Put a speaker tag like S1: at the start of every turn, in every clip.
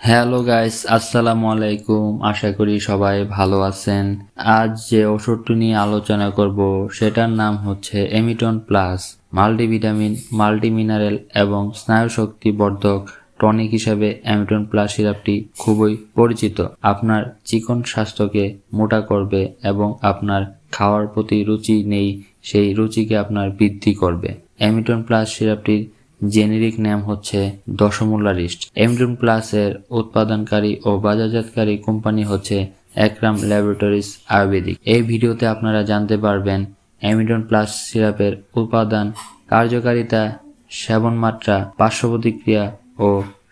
S1: Hello guys আসসালামু আলাইকুম আশা করি সবাই ভালো আছেন। আজ যে ওষুধটি নিয়ে আলোচনা করব, সেটার নাম হচ্ছে এমিটন প্লাস মাল্টিভিটামিন মাল্টিমিনারেল এবং স্নায়ু শক্তি বর্ধক টনিক হিসাবে অ্যামিটন প্লাস সিরাপটি খুবই পরিচিত। আপনার চিকন স্বাস্থ্যকে মোটা করবে এবং আপনার খাওয়ার প্রতি রুচি নেই, সেই রুচিকে আপনার বৃদ্ধি করবে। অ্যামিটন প্লাস সিরাপটির জেনেরিক নাম হচ্ছে দশমোলারিস্ট এমড্রিম প্লাস এর উৎপাদনকারী ও বাজারজাতকারী কোম্পানি হচ্ছে একরাম ল্যাবরেটরিজ আয়ুর্বেদিক। এই ভিডিওতে আপনারা জানতে পারবেন অ্যামিডন প্লাস সিরাপের উপাদান, কার্যকারিতা, সেবন মাত্রা পার্শ্ব প্রতিক্রিয়া ও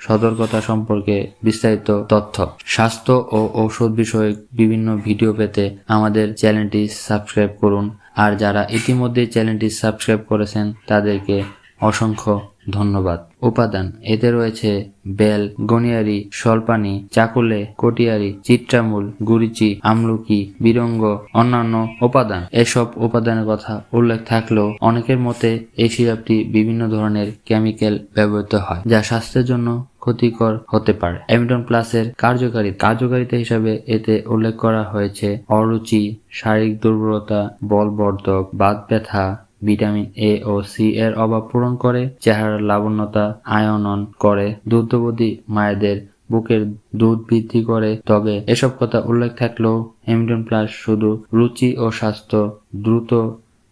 S1: সতর্কতা সম্পর্কে বিস্তারিত তথ্য। স্বাস্থ্য ও ঔষধ বিষয়ক বিভিন্ন ভিডিও পেতে আমাদের চ্যানেলটি সাবস্ক্রাইব করুন। আর যারা ইতিমধ্যে চ্যানেলটি সাবস্ক্রাইব করেছেন, তাদেরকে অসংখ্য ধন্যবাদ। উপাদান, এতে রয়েছে বেল, গনিয়ারি সলপানি চাকুলে, কটিয়ারি, চিত্রামূল গুরিচি আমলকি, বিরঙ্গ, অন্যান্য উপাদান। এসব উপাদানের কথা উল্লেখ থাকলেও অনেকের মতে এই সিরাপটি বিভিন্ন ধরনের কেমিক্যাল ব্যবহৃত হয়, যা স্বাস্থ্যের জন্য ক্ষতিকর হতে পারে। অ্যামিডন প্লাসের কার্যকারী কার্যকারিতা হিসাবে এতে উল্লেখ করা হয়েছে অরুচি, শারীরিক দুর্বলতা, বলবর্ধক, বাত ব্যথা ভিটামিন এ ও সি এর অভাব পূরণ করে, চেহারার লাবণ্যতা আয়নন করে দুগ্ধবতী মায়েদের বুকের দুধ বৃদ্ধি করে। তবে এসব কথা উল্লেখ থাকলেও হেমিডন প্লাস শুধু রুচি ও স্বাস্থ্য দ্রুত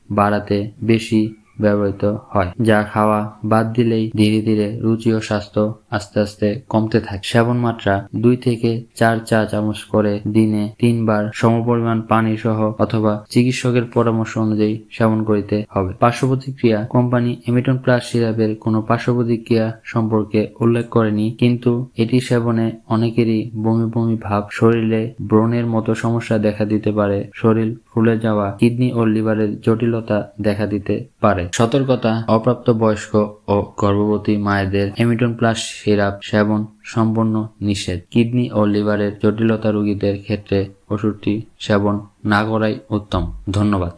S1: বাড়াতে বেশি ব্যবহৃত হয়। যা খাওয়া বাদ দিলেই ধীরে ধীরে রুচি ও স্বাস্থ্য আস্তে আস্তে কমতে থাকে। সেবন মাত্রা দুই থেকে চার চা চামচ করে দিনে তিনবার সমপরিমাণ পানি সহ অথবা চিকিৎসকের পরামর্শ অনুযায়ী সেবন করিতে হবে। পার্শ্ব প্রতিক্রিয়া কোম্পানি এমিটন প্লাস সিরাপের কোনো পার্শ্ব প্রতিক্রিয়া সম্পর্কে উল্লেখ করেনি, কিন্তু এটি সেবনে অনেকেরই বমি বমি ভাব, শরীরে ব্রণের মতো সমস্যা দেখা দিতে পারে শরীর ফুলে যাওয়া কিডনি ও লিভারের জটিলতা দেখা দিতে পারে। সতর্কতা অপ্রাপ্ত বয়স্ক ও গর্ভবতী মায়েদের হেমিটন প্লাস সিরাপ সেবন সম্পূর্ণ নিষেধ। কিডনি ও লিভারের জটিলতা রোগীদের ক্ষেত্রে ওষুধটি সেবন না করাই উত্তম। ধন্যবাদ।